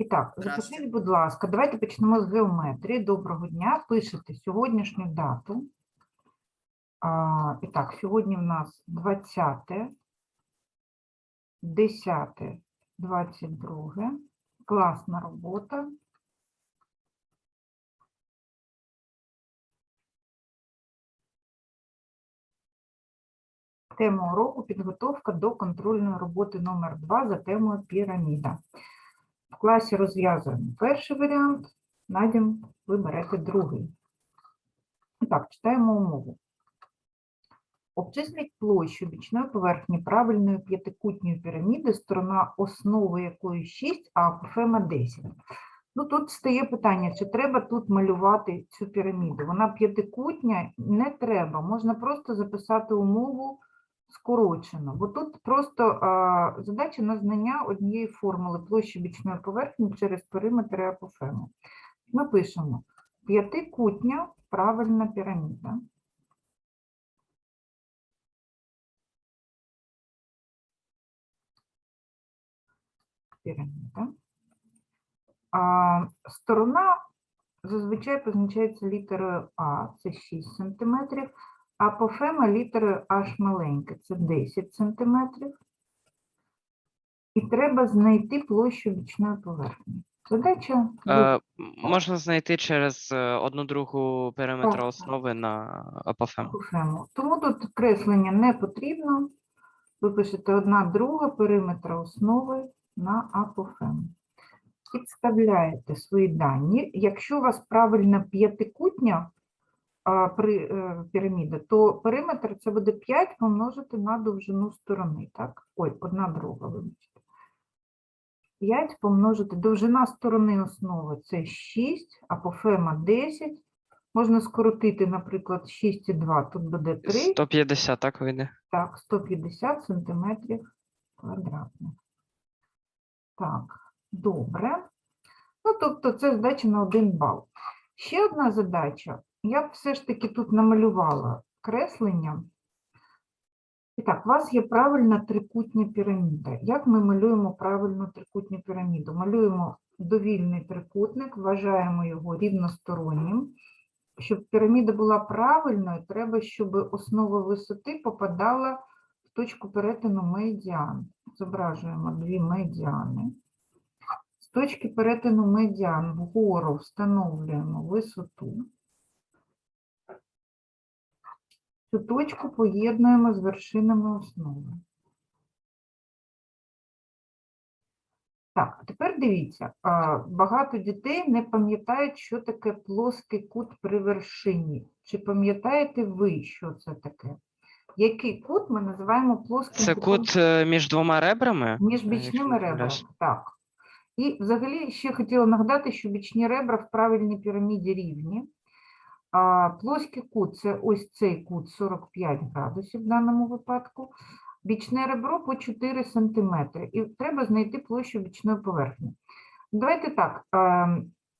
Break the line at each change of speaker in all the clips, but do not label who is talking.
І так, запишіть, будь ласка, давайте почнемо з геометрії. Доброго дня. Пишете сьогоднішню дату. А, і так, сьогодні в нас 20, 10, 22. Класна робота. Тема уроку підготовка до контрольної роботи номер 2 за темою піраміда. В класі розв'язуємо перший варіант, Надім, ви берете другий. І Так, читаємо умову. Обчисліть площу бічної поверхні правильної п'ятикутньої піраміди, сторона основи якої 6, а апофема 10. Ну, тут стає питання, чи треба тут малювати цю піраміду. Вона п'ятикутня, не треба. Можна просто записати умову скорочено, бо тут просто а, задача на знання однієї формули площі бічної поверхні через периметр апофему. Ми пишемо п'ятикутня правильна піраміда. Піраміда. А, сторона зазвичай позначається літерою А, це 6 см, апофема літерою H маленька, це 10 см. І треба знайти площу бічної поверхні. Задача
Е, можна знайти через е, одну другу периметра основи на апофему.
апофему. Тому тут креслення не потрібно. Ви пишете одна друга периметра основи на апофему. Підставляєте свої дані. Якщо у вас правильна п'ятикутня при, е, піраміда, то периметр це буде 5 помножити на довжину сторони. Так? Ой, одна друга, вибачте. 5 помножити довжина сторони основи це 6, апофема 10. Можна скоротити, наприклад, 6,2, тут буде 3.
150, так вийде?
Так, 150 сантиметрів квадратних. Так, добре. Ну, тобто це задача на 1 бал. Ще одна задача. Я б все ж таки тут намалювала креслення. І так, у вас є правильна трикутня піраміда. Як ми малюємо правильну трикутню піраміду? Малюємо довільний трикутник, вважаємо його рівностороннім. Щоб піраміда була правильною, треба, щоб основа висоти попадала в точку перетину медіан. Зображуємо дві медіани. Точки перетину медіан вгору встановлюємо висоту. Цю точку поєднуємо з вершинами основи. Так, тепер дивіться, багато дітей не пам'ятають, що таке плоский кут при вершині. Чи пам'ятаєте ви, що це таке? Який кут ми називаємо плоским
Це
кутом?
кут е, між двома ребрами?
Між бічними ребрами, так. І взагалі ще хотіла нагадати, що бічні ребра в правильній піраміді рівні. А плоский кут це ось цей кут 45 градусів в даному випадку. Бічне ребро по 4 см. І треба знайти площу бічної поверхні. Давайте так,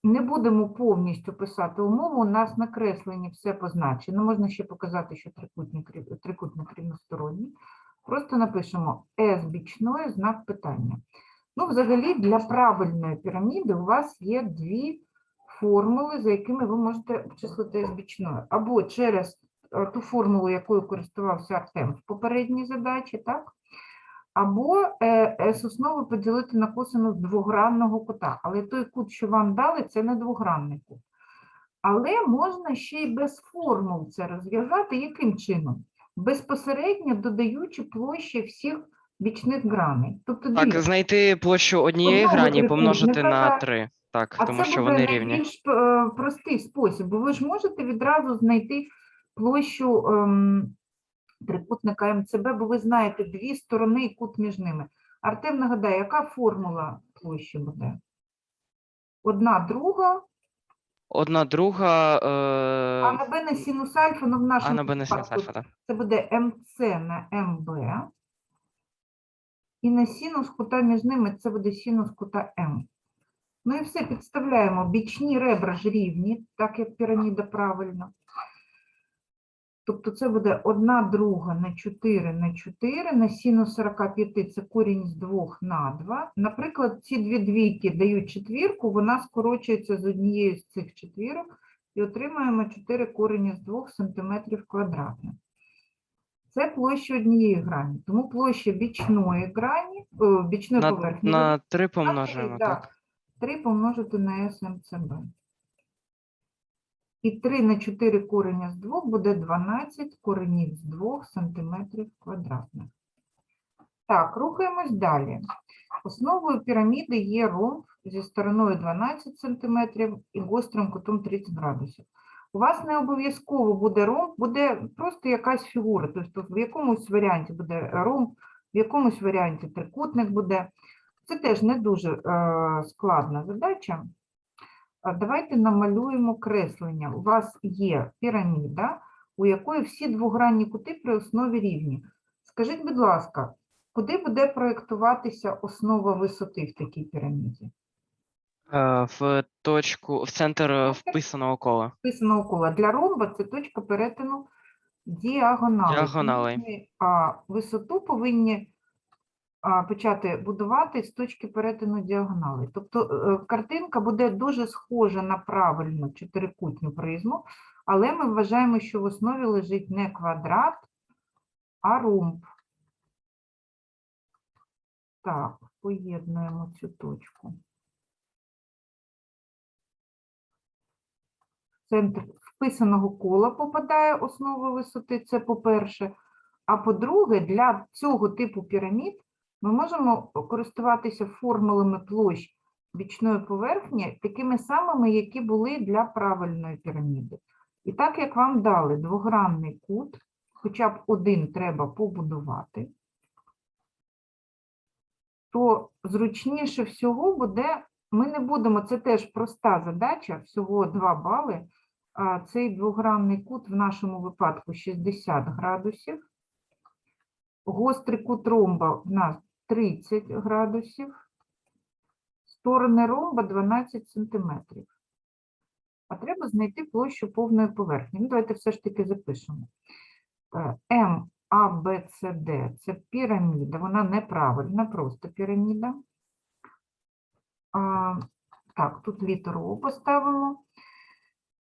не будемо повністю писати умову, у нас на кресленні все позначено. Можна ще показати, що трикутник, трикутник рівносторонній. Просто напишемо S бічної знак питання. Ну, взагалі, для правильної піраміди у вас є дві формули, за якими ви можете обчислити з бічною. Або через е, ту формулу, якою користувався Артем в попередній задачі, так? Або е, з основи поділити на косинус двогранного кута. Але той кут, що вам дали, це не двогранний кут. Але можна ще й без формул це розв'язати. Яким чином? Безпосередньо додаючи площі всіх бічних граней. Тобто,
Так,
дивіться,
знайти площу однієї
Одного
грані помножити
трикутника,
на. 3. Так,
А
тому
це
що
буде
вони рівні.
найбільш е, простий спосіб, бо ви ж можете відразу знайти площу ем, трикутника МЦБ, бо ви знаєте дві сторони і кут між ними. Артем нагадає, яка формула площі буде? Одна друга,
Одна друга.
а
Е...
на Б на синус альфа, ну в
А
нашому
на Б
випадку
альфа, так.
це буде МЦ на МБ. І на синус кута між ними це буде синус кута М. Ну і все, підставляємо. Бічні ребра ж рівні, так як піраміда правильно. Тобто це буде 1 друга на 4 на 4, на синус 45 це корінь з 2 на 2. Наприклад, ці дві двійки дають четвірку, вона скорочується з однією з цих четвірок і отримаємо 4 корені з 2 см квадратних. Це площа однієї грані. Тому площа бічної грані, о, бічної
На,
поверхні
на 3
три,
помножуємо,
да.
так?
3 помножити на СМЦБ. І 3 на 4 кореня з 2 буде 12 коренів з 2 см квадратних. Так, рухаємось далі. Основою піраміди є ромб зі стороною 12 см і гострим кутом 30 градусів. У вас не обов'язково буде ромб, буде просто якась фігура. Тобто в якомусь варіанті буде ромб, в якомусь варіанті трикутник буде. Це теж не дуже е, складна задача. Давайте намалюємо креслення. У вас є піраміда, у якої всі двогранні кути при основі рівні. Скажіть, будь ласка, куди буде проєктуватися основа висоти в такій піраміді?
Е, В точку, в центр е, вписаного кола.
Вписано кола. Для ромба це точка перетину діагонали.
Діагоналей.
Ми, А висоту повинні а, почати будувати з точки перетину діагоналей. Тобто е, картинка буде дуже схожа на правильну чотирикутню призму, але ми вважаємо, що в основі лежить не квадрат, а ромб. Так, поєднуємо цю точку. Центр вписаного кола попадає основа висоти, це по-перше. А по-друге, для цього типу пірамід ми можемо користуватися формулами площ бічної поверхні такими самими, які були для правильної піраміди. І так як вам дали двогранний кут, хоча б один треба побудувати, то зручніше всього буде, ми не будемо, це теж проста задача, всього 2 бали, цей двогранний кут в нашому випадку 60 градусів. Гострий кут ромба в нас 30 градусів. Сторони ромба 12 сантиметрів. А треба знайти площу повної поверхні. Ну, давайте все ж таки запишемо. Е, М, А, Б, С, Д – це піраміда, вона неправильна, просто піраміда. А, так, тут літеру поставимо.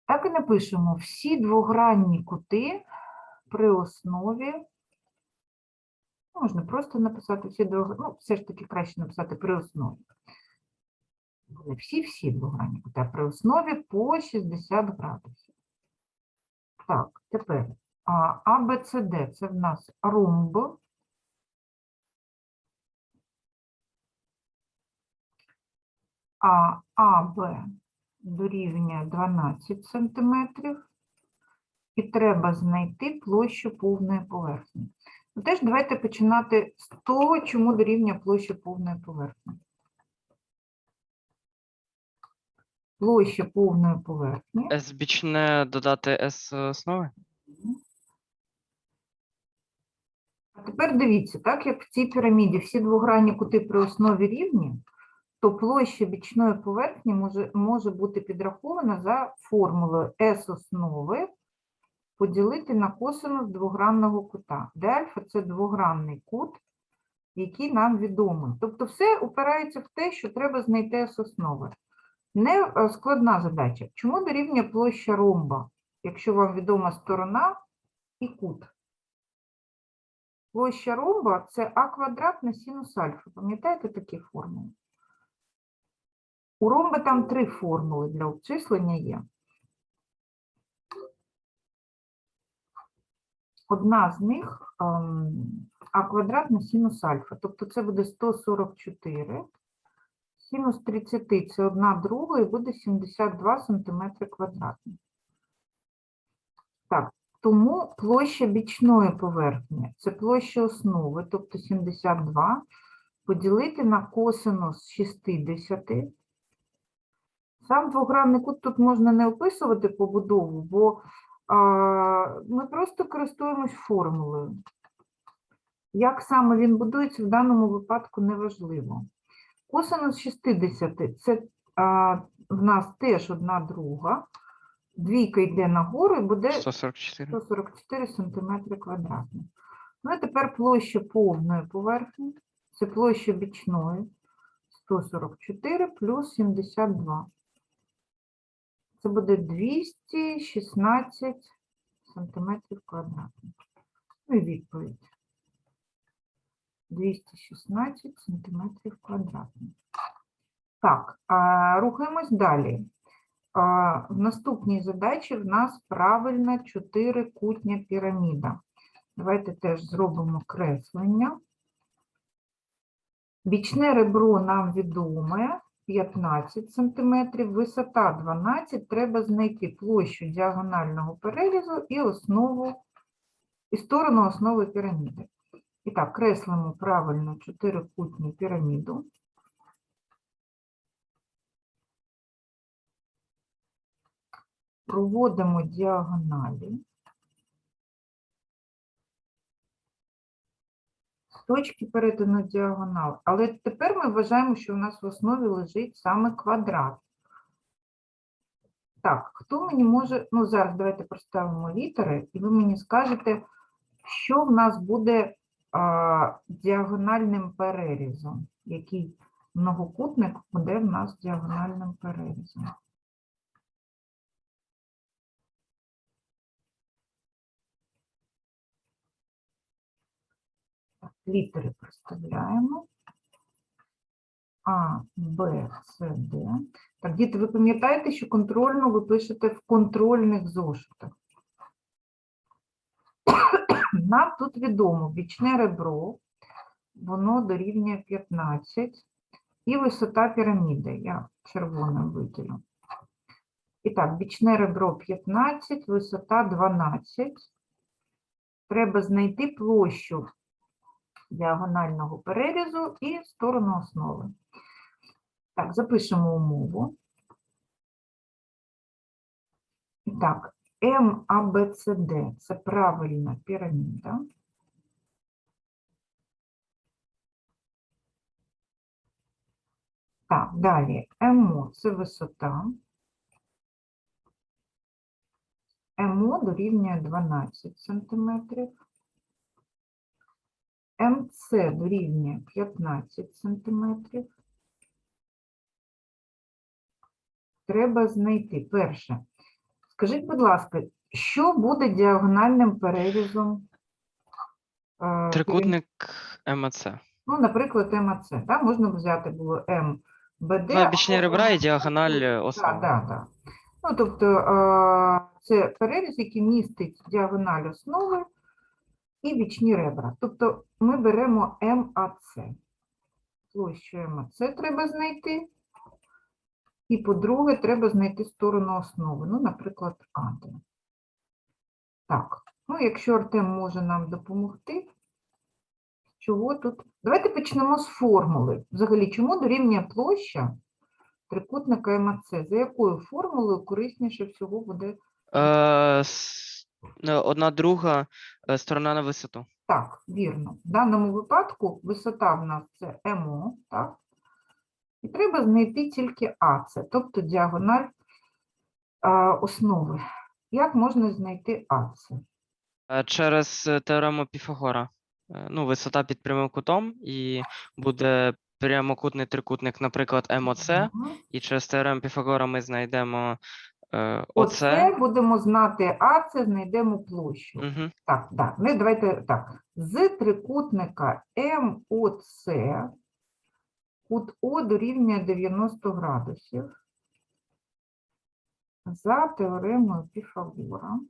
Так і напишемо всі двогранні кути при основі. Можна просто написати всі двогранні, ну, все ж таки краще написати при основі. Всі-всі двогранні кути а при основі по 60 градусів. Так, тепер а, А, Б, С, Д – це в нас ромб. А АБ дорівнює 12 сантиметрів. І треба знайти площу повної поверхні. Ну, теж давайте починати з того, чому дорівнює площа повної поверхні. Площа повної поверхні.
С бічне додати С основи?
А тепер дивіться, так як в цій піраміді всі двогранні кути при основі рівні, то площа бічної поверхні може, може бути підрахована за формулою S основи поділити на косинус двогранного кута, де альфа – це двогранний кут, який нам відомий. Тобто все упирається в те, що треба знайти S основи. Не е, складна задача. Чому дорівнює площа ромба, якщо вам відома сторона і кут? Площа ромба – це а квадрат на синус альфа. Пам'ятаєте такі формули? У ромба там три формули для обчислення є. Одна з них ем, а квадрат на синус альфа. Тобто це буде 144. Синус 30 – це одна друга і буде 72 см квадратні. Так, тому площа бічної поверхні – це площа основи, тобто 72, поділити на косинус 60. Сам двогранний кут тут можна не описувати побудову, бо а, ми просто користуємось формулою. Як саме він будується, в даному випадку неважливо. Косинус 60 – це а, в нас теж одна друга. Двійка йде нагору і буде
144.
144 см квадратних. Ну і тепер площа повної поверхні, це площа бічної, 144 плюс 72. Це буде 216 см квадратних. Ну і відповідь. 216 см квадратних. Так, а, рухаємось далі. А, В наступній задачі в нас правильна чотирикутня піраміда. Давайте теж зробимо креслення. Бічне ребро нам відоме 15 см, висота 12 Треба знайти площу діагонального перерізу і основу, і сторону основи піраміди. І так, креслимо правильно чотирикутню піраміду. Проводимо діагоналі. Точки перетину діагонал. Але тепер ми вважаємо, що у нас в основі лежить саме квадрат. Так, хто мені може, ну зараз давайте проставимо літери, і ви мені скажете, що в нас буде а, діагональним перерізом, який многокутник буде в нас діагональним перерізом. Так, літери проставляємо. А, Б, С, Д. Так, діти, ви пам'ятаєте, що контрольну ви пишете в контрольних зошитах. Нам тут відомо бічне ребро, воно дорівнює 15, і висота піраміди, я червоним виділю. І так, бічне ребро 15, висота 12. Треба знайти площу діагонального перерізу і сторону основи. Так, запишемо умову. І так, МАБЦД – це правильна піраміда. Так, далі МО – це висота. МО дорівнює 12 сантиметрів. МЦ дорівнює 15 сантиметрів. Треба знайти. Перше. Скажіть, будь ласка, що буде діагональним перерізом? е,
Трикутник МАЦ.
Ну, наприклад, МАЦ. Да? Можна взяти було МБД.
Ну, бічні ребра і діагональ е,
Так,
основи.
так, так. Ну, тобто, е, це переріз, який містить діагональ основи і бічні ребра. Тобто ми беремо МАЦ. Площу МАЦ треба знайти. І, по-друге, треба знайти сторону основи. Ну, наприклад, АД. Так, ну, якщо Артем може нам допомогти, чого тут? Давайте почнемо з формули. Взагалі, чому дорівнює площа трикутника МАЦ? За якою формулою корисніше всього буде
е, Одна друга е, сторона на висоту.
Так, вірно. В даному випадку висота в нас це МО, так? І треба знайти тільки АЦ, тобто діагональ а, основи. Як можна знайти АЦ?
Е, Через е, теорему Піфагора. Е, Ну, висота під прямим кутом, і буде прямокутний трикутник, наприклад, МОЦ,
Мгм.
і через теорему Піфагора ми знайдемо е,
Оце будемо знати АЦ, знайдемо площу.
Угу.
Так. Ну, і давайте так. З трикутника МОЦ кут О дорівнює 90 градусів. За теоремою Піфагора.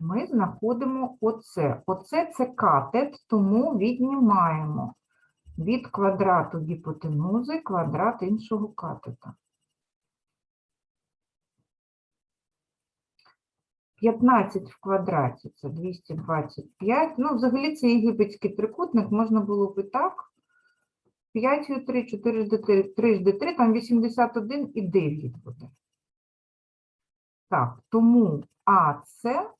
Ми знаходимо оце. Оце це катет, тому віднімаємо від квадрату гіпотенузи квадрат іншого катета. 15 в квадраті це 225. Ну, взагалі це єгипетський трикутник, можна було б і так. 5 і 3, 4 жди 3, 3 жди 3, там 81 і 9 буде. Так, тому це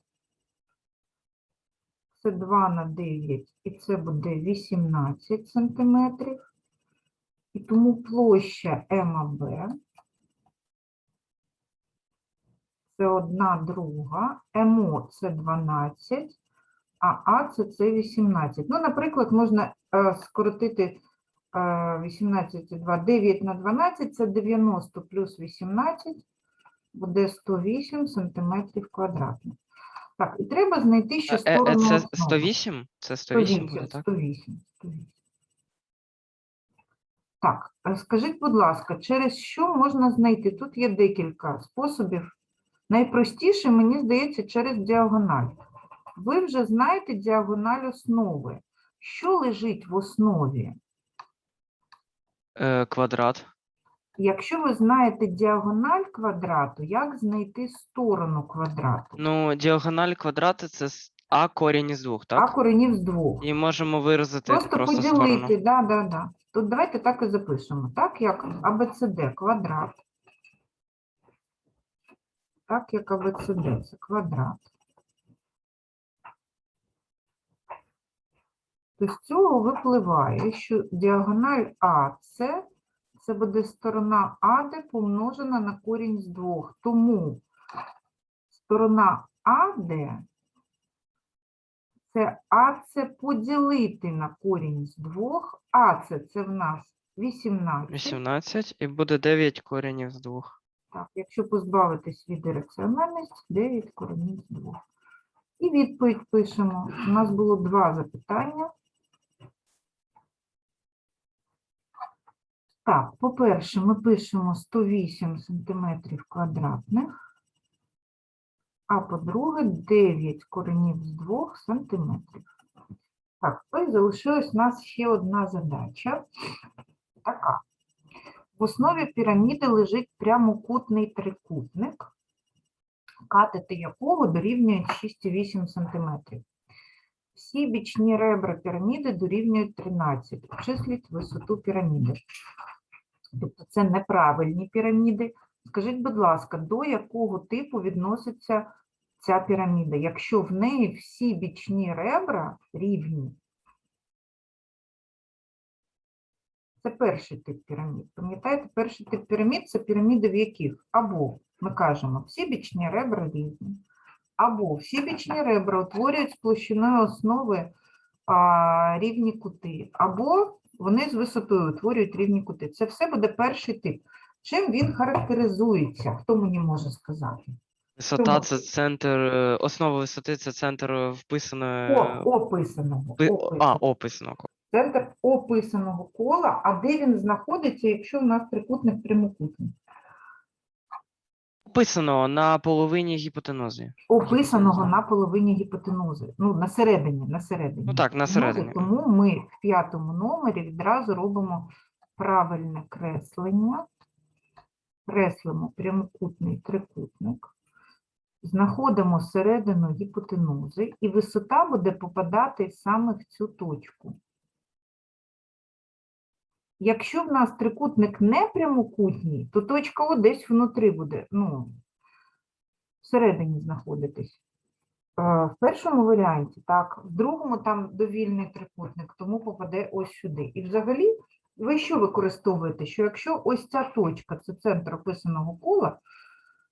2 на 9, і це буде 18 сантиметрів. І тому площа МАБ це одна друга, МО це 12, а А це це 18. Ну, наприклад, можна е, скоротити е, 18 і 2, 9 на 12 це 90 плюс 18 буде 108 сантиметрів квадратних. Так, і треба знайти ще
Е, е,
сторону
Це 108? Це 108 буде, так?
108, 108. Так, скажіть, будь ласка, через що можна знайти? Тут є декілька способів. Найпростіше, мені здається, через діагональ. Ви вже знаєте діагональ основи. Що лежить в основі?
Е, Квадрат.
Якщо ви знаєте діагональ квадрату, як знайти сторону квадрату?
Ну, діагональ квадрата це с- А корінь із двох,
А
так?
коренів з двох.
І можемо виразити
Просто,
просто
поділити,
сторону.
да, да, да. Тут давайте так і запишемо. Так, як АБЦД квадрат. Так, як АБЦД це квадрат. То з цього випливає, що діагональ АЦ це буде сторона АД помножена на корінь з двох. Тому сторона АД це АЦ поділити на корінь з двох. АЦ це в нас 18.
18 і буде 9 коренів з двох.
Так, якщо позбавитись від ірраціональності, 9 коренів з 2. І відповідь пишемо. У нас було два запитання. Так, по-перше, ми пишемо 108 сантиметрів квадратних, а по-друге, 9 коренів з 2 сантиметрів. Так, ось залишилась у нас ще одна задача. Така. В основі піраміди лежить прямокутний трикутник, катети якого дорівнюють 6,8 см. Всі бічні ребра піраміди дорівнюють 13. Обчисліть висоту піраміди. Тобто це неправильні піраміди. Скажіть, будь ласка, до якого типу відноситься ця піраміда? Якщо в неї всі бічні ребра рівні, Це перший тип пірамід. Пам'ятаєте, перший тип пірамід це піраміди, в яких або ми кажемо, всі бічні ребра різні, або всі бічні ребра утворюють з площиною основи а, рівні кути, або вони з висотою утворюють рівні кути. Це все буде перший тип. Чим він характеризується? Хто мені може сказати?
Висота це центр, е, основа висоти це центр вписаного вписаної.
О, описаного.
пи-
описаного.
А, описаного.
Центр описаного кола, а де він знаходиться, якщо у нас трикутник прямокутний?
Описаного на половині гіпотенузи.
описаного на половині гіпотенузи. Ну, на середині, на середині.
Ну так, на середині.
Тому ми в п'ятому номері відразу робимо правильне креслення. Креслимо прямокутний трикутник. Знаходимо середину гіпотенузи, і висота буде попадати саме в цю точку. Якщо в нас трикутник не прямокутній, то точка О десь внутрі буде, ну, всередині знаходитись. Е, В першому варіанті, так, в другому там довільний трикутник, тому попаде ось сюди. І взагалі, ви що використовуєте? Що якщо ось ця точка це центр описаного кола,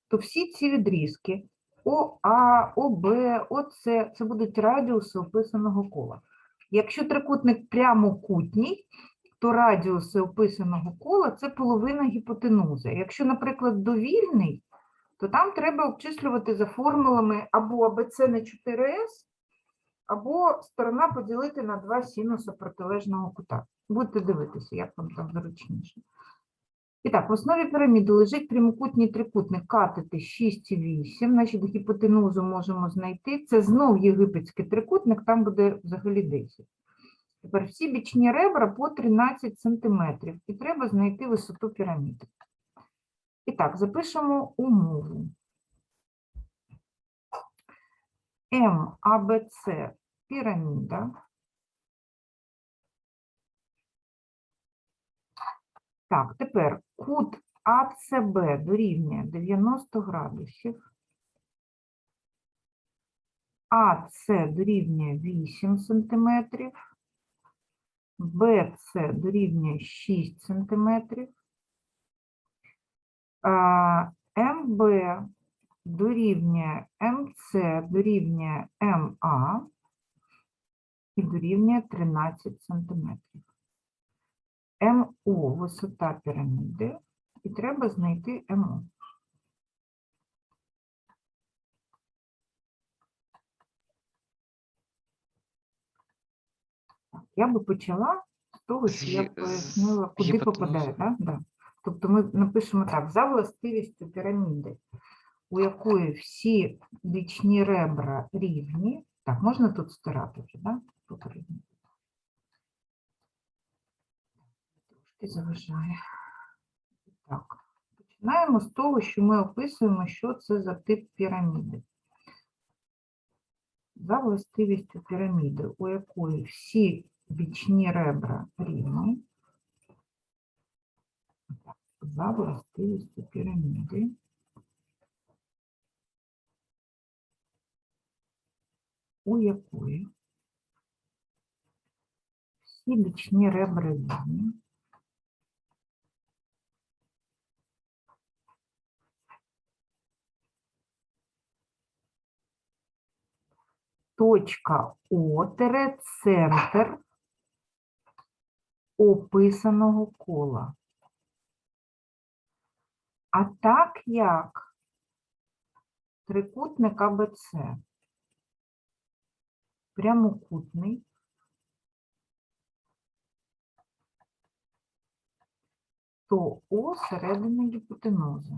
то всі ці відрізки ОА, ОБ, ОЦ це будуть радіуси описаного кола. Якщо трикутник прямокутній, то радіуси описаного кола це половина гіпотенузи. Якщо, наприклад, довільний, то там треба обчислювати за формулами або АБЦ на 4С, або сторона поділити на два синуса протилежного кута. Будете дивитися, як вам там зручніше. І так, в основі піраміди лежить прямокутній трикутник катети 6 і 8, значить гіпотенузу можемо знайти. Це знов єгипетський трикутник, там буде взагалі 10. Тепер всі бічні ребра по 13 см, і треба знайти висоту піраміди. І так, запишемо умову. МАБЦ піраміда. Так, тепер кут АЦБ дорівнює 90 градусів. АЦ дорівнює 8 сантиметрів. BC дорівнює 6 см, МБ дорівнює МЦ дорівнює МА і дорівнює 13 см. МО висота піраміди, і треба знайти МО. Так, Я би почала з того, що я пояснила, куди попадає. Да? Да. Тобто ми напишемо так, за властивістю піраміди, у якої всі бічні ребра рівні. Так, можна тут стирати вже, да? Попередньо. Трошки заважає. Так, починаємо з того, що ми описуємо, що це за тип піраміди. За властивістю піраміди, у якої всі бічні ребра рівні. Так, За властивістю піраміди. у якої всі бічні ребра рівні. Точка О центр описаного кола. А так як трикутник АБЦ прямокутний, то О середина гіпотенузи.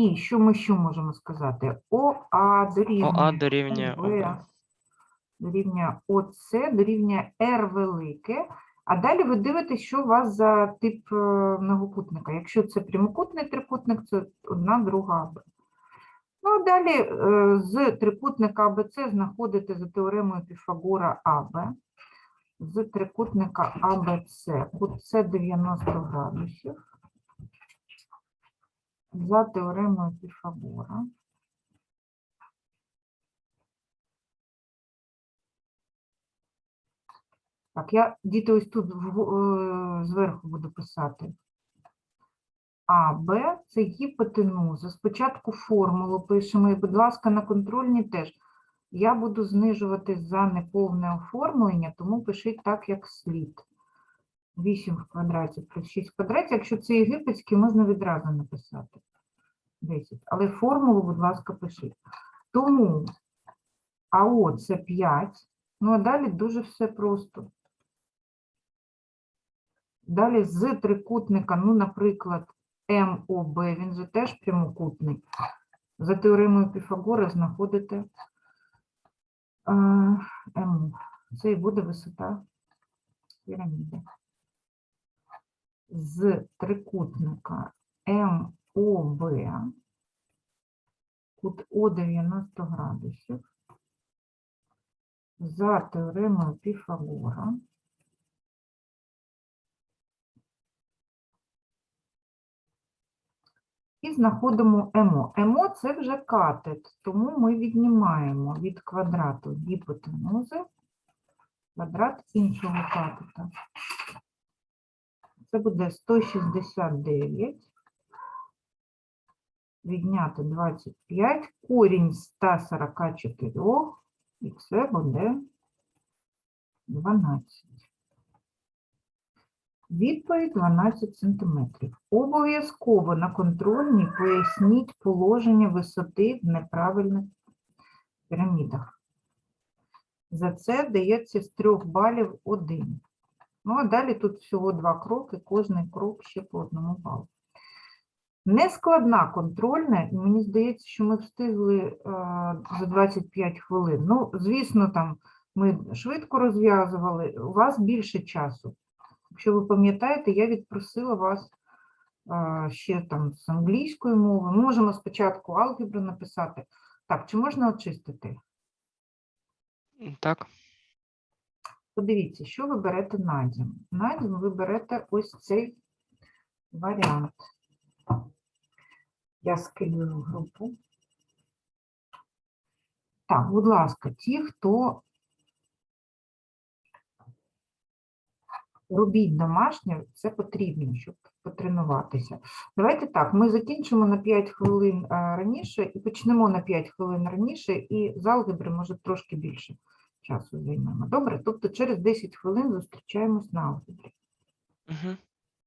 І що ми ще можемо сказати? ОА дорівнює
ОА дорівнює
ОБ, дорівнює ОС, дорівнює R велике. А далі ви дивитесь, що у вас за тип е, многокутника. Якщо це прямокутний трикутник, це одна друга АБ. Ну, а далі е, з трикутника АБЦ знаходите за теоремою Піфагора АБ. З трикутника АБЦ кут С 90 градусів. За теоремою Піфагора. Так, я діти ось тут е, зверху буду писати. А, Б це гіпотенуза. Спочатку формулу пишемо, і, будь ласка, на контрольні теж. Я буду знижувати за неповне оформлення, тому пишіть так, як слід. 8 в квадраті плюс 6 в квадраті. Якщо це єгипетський, можна відразу написати. 10. Але формулу, будь ласка, пишіть. Тому АО це 5. Ну, а далі дуже все просто. Далі з трикутника, ну, наприклад, МОБ, він же теж прямокутний. За теоремою Піфагора знаходите е, МО. Це і буде висота піраміди. З трикутника МОБ, кут О 90 градусів, за теоремою Піфагора, І знаходимо МО. МО – це вже катет, тому ми віднімаємо від квадрату гіпотенузи квадрат іншого катета. Це буде 169. Відняти 25, корінь 144, і це буде 12. Відповідь 12 см. Обов'язково на контрольній поясніть положення висоти в неправильних пірамідах. За це дається з 3 балів 1. Ну, а далі тут всього два кроки, кожний крок ще по одному балу. Нескладна контрольна, і мені здається, що ми встигли е, за 25 хвилин. Ну, звісно, там ми швидко розв'язували, у вас більше часу. Якщо ви пам'ятаєте, я відпросила вас а, ще там з англійської мови. Ми можемо спочатку алгебру написати. Так, чи можна очистити?
Так.
Подивіться, що ви берете на дім. На дім ви берете ось цей варіант. Я скидую групу. Так, будь ласка, ті, хто робіть домашнє, це потрібно, щоб потренуватися. Давайте так, ми закінчимо на 5 хвилин раніше і почнемо на 5 хвилин раніше, і з алгебри, може, трошки більше часу займемо. Добре? Тобто через 10 хвилин зустрічаємось на алгебрі.
Угу.